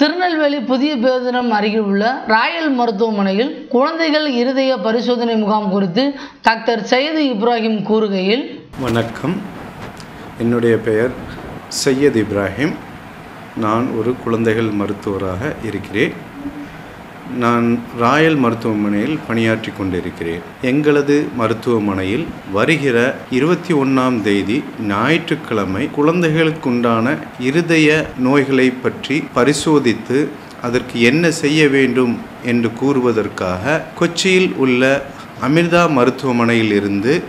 திருநெல்வேலி புதிய பேருந்தினம் அருகில் உள்ள ராயல் மருத்துவமனையில் குழந்தைகள் இருதய பரிசோதனை முகாம் குறித்து டாக்டர் சையது இப்ராஹிம் கூறுகையில் வணக்கம். என்னுடைய பெயர் சையத் இப்ராஹிம். நான் ஒரு குழந்தைகள் மருத்துவராக இருக்கிறேன். நான் ராயல் மருத்துவமனையில் பணியாற்றி கொண்டிருக்கிறேன். எங்களது மருத்துவமனையில் வருகிற இருபத்தி ஒன்றாம் தேதி ஞாயிற்றுக்கிழமை குழந்தைகளுக்குண்டான இருதய நோய்களை பற்றி பரிசோதித்து அதற்கு என்ன செய்ய வேண்டும் என்று கூறுவதற்காக கொச்சியில் உள்ள அமிர்தா மருத்துவமனையில் இருந்து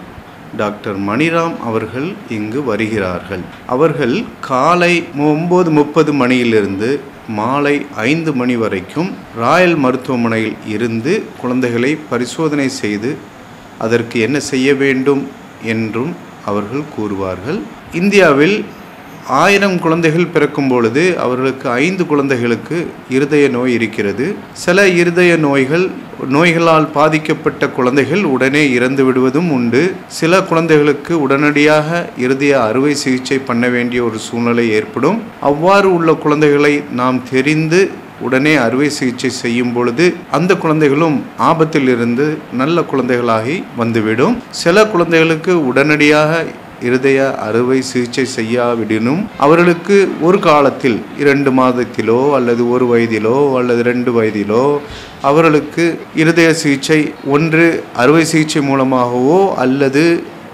டாக்டர் மணிராம் அவர்கள் இங்கு வருகிறார்கள். அவர்கள் காலை ஒம்பது முப்பது மணியிலிருந்து மாலை ஐந்து மணி வரைக்கும் ராயல் மருத்துவமனையில் இருந்து குழந்தைகளை பரிசோதனை செய்து அதற்கு என்ன செய்ய வேண்டும் என்றும் அவர்கள் கூறுவார்கள். இந்தியாவில் ஆயிரம் குழந்தைகள் பிறக்கும் பொழுது அவர்களுக்கு ஐந்து குழந்தைகளுக்கு இருதய நோய் இருக்கிறது. சில இருதய நோய்கள் நோய்களால் பாதிக்கப்பட்ட குழந்தைகள் உடனே இறந்து விடுவதும் உண்டு. சில குழந்தைகளுக்கு உடனடியாக இருதய அறுவை சிகிச்சை பண்ண வேண்டிய ஒரு சூழ்நிலை ஏற்படும். அவ்வாறு உள்ள குழந்தைகளை நாம் தெரிந்து உடனே அறுவை சிகிச்சை செய்யும் பொழுது அந்த குழந்தைகளும் ஆபத்தில் இருந்து நல்ல குழந்தைகளாகி வந்துவிடும். சில குழந்தைகளுக்கு உடனடியாக இருதய அறுவை சிகிச்சை செய்யாவிடனும் அவர்களுக்கு ஒரு காலத்தில் இரண்டு மாதத்திலோ அல்லது ஒரு வயதிலோ அல்லது ரெண்டு வயதிலோ அவர்களுக்கு இருதய சிகிச்சை ஒன்று அறுவை சிகிச்சை மூலமாகவோ அல்லது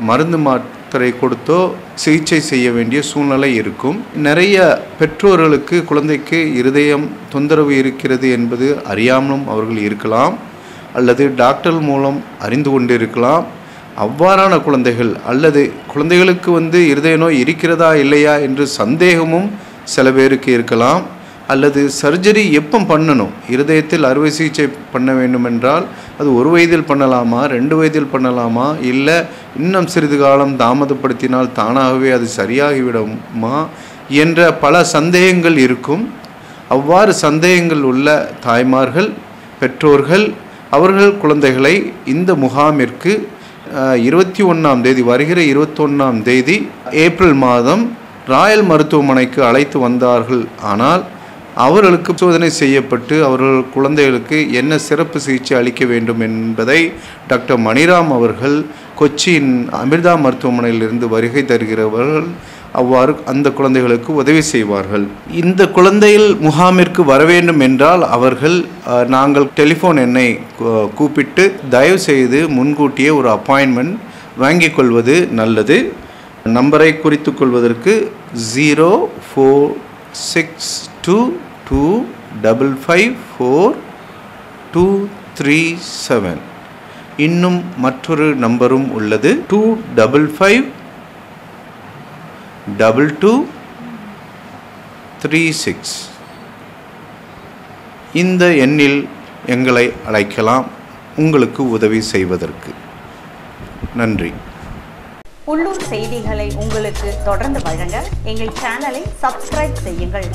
மருந்து மாத்திரை கொடுத்தோ சிகிச்சை செய்ய வேண்டிய சூழ்நிலை இருக்கும். நிறைய பெற்றோர்களுக்கு குழந்தைக்கு இருதயம் தொந்தரவு இருக்கிறது என்பது அறியாமலும் அவர்கள் இருக்கலாம் அல்லது டாக்டர் மூலம் அறிந்து கொண்டிருக்கலாம். அவ்வாறான குழந்தைகள் அல்லது குழந்தைகளுக்கு வந்து இருதய நோய் இருக்கிறதா இல்லையா என்று சந்தேகமும் சில பேருக்கு இருக்கலாம். அல்லது சர்ஜரி எப்போ பண்ணணும்? இருதயத்தில் அறுவை சிகிச்சை பண்ண வேண்டுமென்றால் அது ஒரு வயதில் பண்ணலாமா? ரெண்டு வயதில் பண்ணலாமா? இல்லை இன்னும் சிறிது காலம் தாமதப்படுத்தினால் தானாகவே அது சரியாகிவிடுமா? என்ற பல சந்தேகங்கள் இருக்கும். அவ்வாறு சந்தேகங்கள் உள்ள தாய்மார்கள் பெற்றோர்கள் அவர்கள் குழந்தைகளை இந்த முகாமிற்கு இருபத்தி ஒன்றாம் தேதி வருகிற இருபத்தொன்னாம் தேதி ஏப்ரல் மாதம் ராயல் மருத்துவமனைக்கு அழைத்து வந்தார்கள். ஆனால் அவர்களுக்கு சோதனை செய்யப்பட்டு அவர்கள் குழந்தைகளுக்கு என்ன சிறப்பு சிகிச்சை அளிக்க வேண்டும் என்பதை டாக்டர் மணிராம் அவர்கள் கொச்சியின் அமிர்தா மருத்துவமனையிலிருந்து வருகை தருகிறவர்கள் அவ்வாறு அந்த குழந்தைகளுக்கு உதவி செய்வார்கள். இந்த குழந்தைகள் முகாமிற்கு வர வேண்டும் என்றால் அவர்கள் நாங்கள் டெலிஃபோன் எண்ணை கூப்பிட்டு தயவு செய்து முன்கூட்டியே ஒரு அப்பாயின்மெண்ட் வாங்கிக் கொள்வது நல்லது. நம்பரை குறித்து கொள்வதற்கு zero four six two two double five four two three seven. இன்னும் மற்றொரு நம்பரும் உள்ளது. Two double five double two three six. இந்த எண்ணில் எங்களை அழைக்கலாம். உங்களுக்கு உதவி செய்வதற்கு. நன்றி. உள்ளூர் செய்திகளை உங்களுக்கு தொடர்ந்து வழங்க எங்கள் சேனலை சப்ஸ்கிரைப் செய்யுங்கள்.